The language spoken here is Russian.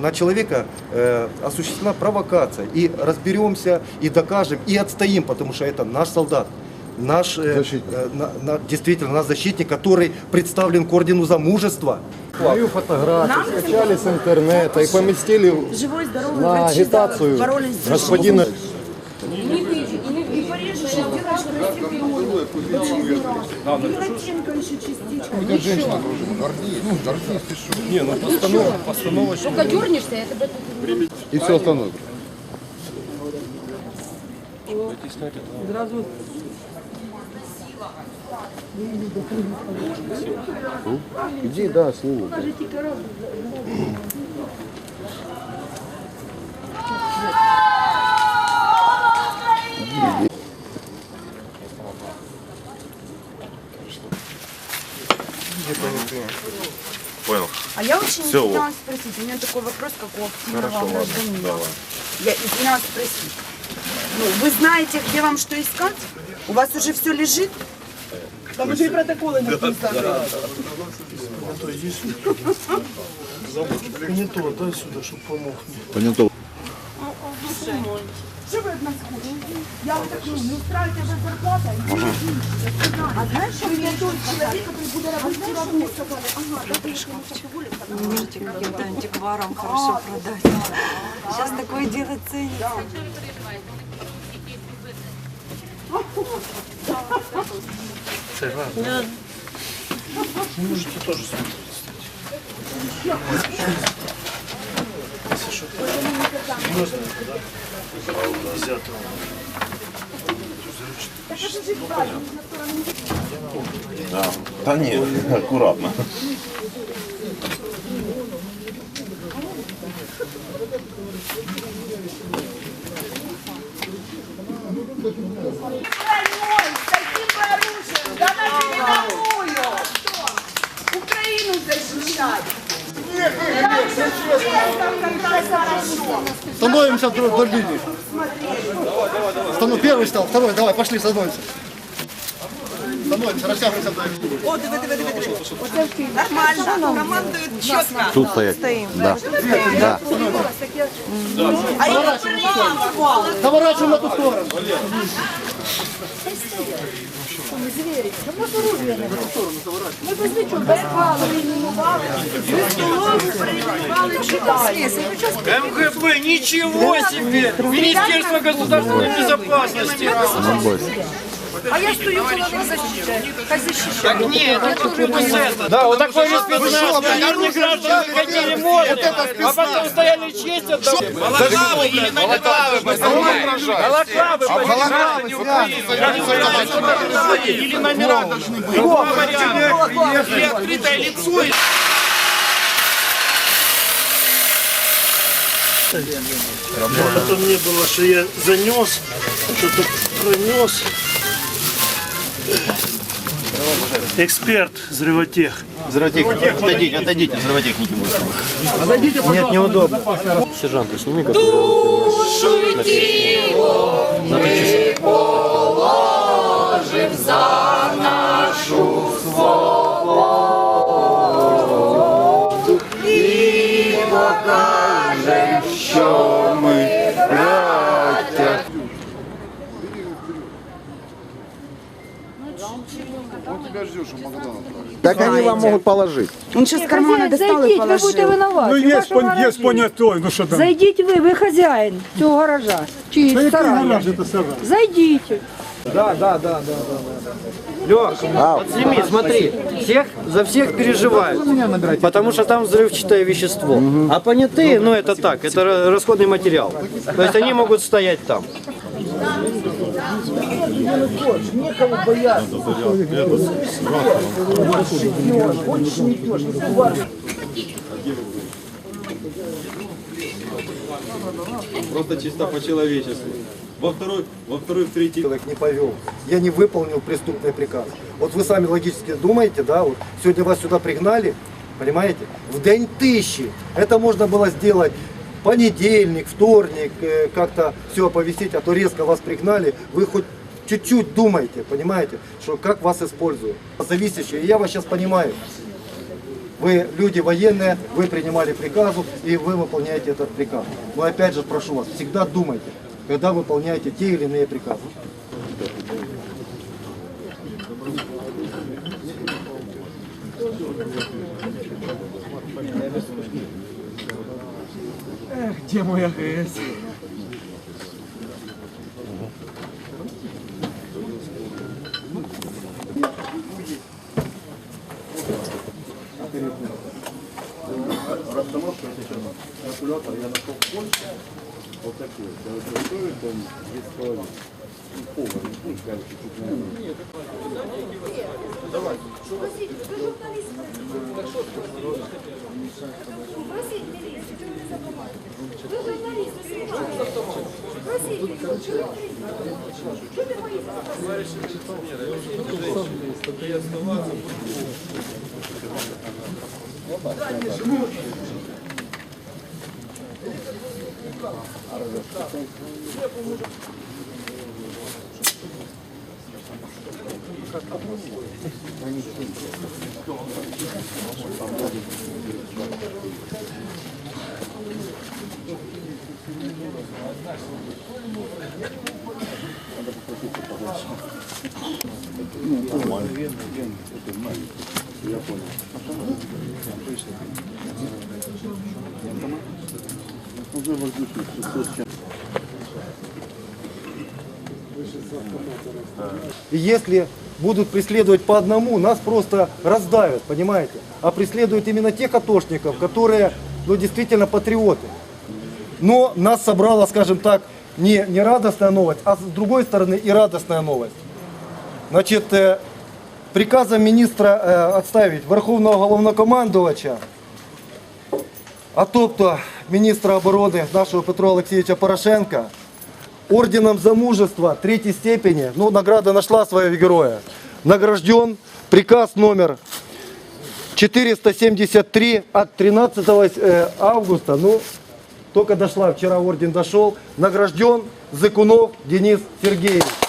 на человека э, осуществлена провокация. И разберемся, и докажем, и отстоим, потому что это наш солдат. Наш, э, э, на- на- действительно, наш защитник, который представлен к ордену за мужество. Мою фотографию скачали с интернета и поместили Живой, здоровый, на агитацию господина. И не ты, и не и порежешь, и делаешь красивый Юроченко еще частичка. Ничего. Только дернешься, это бы И все остальное. Иди, да, сниму. Понял. А я очень Всё, извинялась спросить, у меня такой вопрос, как у активного гражданина. Я извинялась спросить. Ну, вы знаете, где вам что искать? У вас уже все лежит? Там уже и протоколы написаны. Понятно. Что вы от нас хотите? Я вот так, ну, не устраивайте без зарплата. А знаешь, что мне тут человек, который будет работать, работать, сказали, ага, да, ты же Можете каким-то антикварам хорошо продать. Сейчас такое дело ценится. Да. Да нет, аккуратно. С Становимся вдоль линии. Стану первый стал, второй, давай, пошли, становимся. Становимся, растягиваемся вдоль линии. О, диви, диви, диви, диви. Нормально, командують чітко. Тут стоять. Да. Да. А мама! Заворачиваем на ту сторону. МГБ, ничего себе! Министерство государственной безопасности! А я стою около вас защищаю. Как защищаю? Так нет. Да, вот такой же спецназ. Мирные граждане ходили может, а потом стояли честь отдавали. Балаклавы или намекавы, Балаклавы, Или номера должны быть. Два варианта. Или открытое лицо, или Потом не было, что я занес, что-то пронес. Эксперт взрывотех. Взрывотехник, отойдите, отойдите, взрывотехники будут. Нет, неудобно. Так они вам могут положить. Он сейчас карманы достал и Зайдіть, ви будете положил. винуваті. Ну, в є, вашому пон- є гаражі. понятой, ну що там? Зайдіть ви, ви хазяїн цього гаража. Чи Та який сараю. гараж це сарай? Зайдіть. Да, да, да, да, да. Лех, подсними, смотри, всех, за всех переживают, потому что там взрывчатое вещество. А понятые, ну это так, это ра- расходный материал. То есть они могут стоять там. Просто чисто по-человечески. Во второй, во второй, в третий человек не повел, я не выполнил преступный приказ. Вот вы сами логически думаете, да, вот сегодня вас сюда пригнали, понимаете, в день тысячи. Это можно было сделать понедельник, вторник, э, как-то все оповестить, а то резко вас пригнали, вы хоть чуть-чуть думаете, понимаете, что как вас используют. Зависящие, я вас сейчас понимаю. Вы люди военные, вы принимали приказу и вы выполняете этот приказ. Но опять же прошу вас, всегда думайте, когда выполняете те или иные приказы. Эх, где мой АГС? Расстановка сейчас калькулятор я нашел в Польше. Вот такой. Территорию там есть половина повар. Нет, Давай. Спросите, вы журналист. Спросите, милицию, чего вы забываете? Вы журналист, Спросите, чего вы Что ты боишься? Товарищи милиционеры, я оставаться буду. Да, не жмут. Я поможу. Я понял. Уже воздушный И если будут преследовать по одному, нас просто раздавят, понимаете? А преследуют именно тех атошников, которые, ну, действительно патриоты. Но нас собрала, скажем так, не, не радостная новость, а с другой стороны и радостная новость. Значит, э, приказом міністра е, відставити Верховного головнокомандувача, а тобто міністра оборони нашого Петра Олексійовича Порошенка, орденом за мужество третьей степени, ну, награда нашла своего героя, награжден приказ номер 473 от 13 э, августа, ну, только дошла, вчера орден дошел, награжден Зыкунов Денис Сергеевич.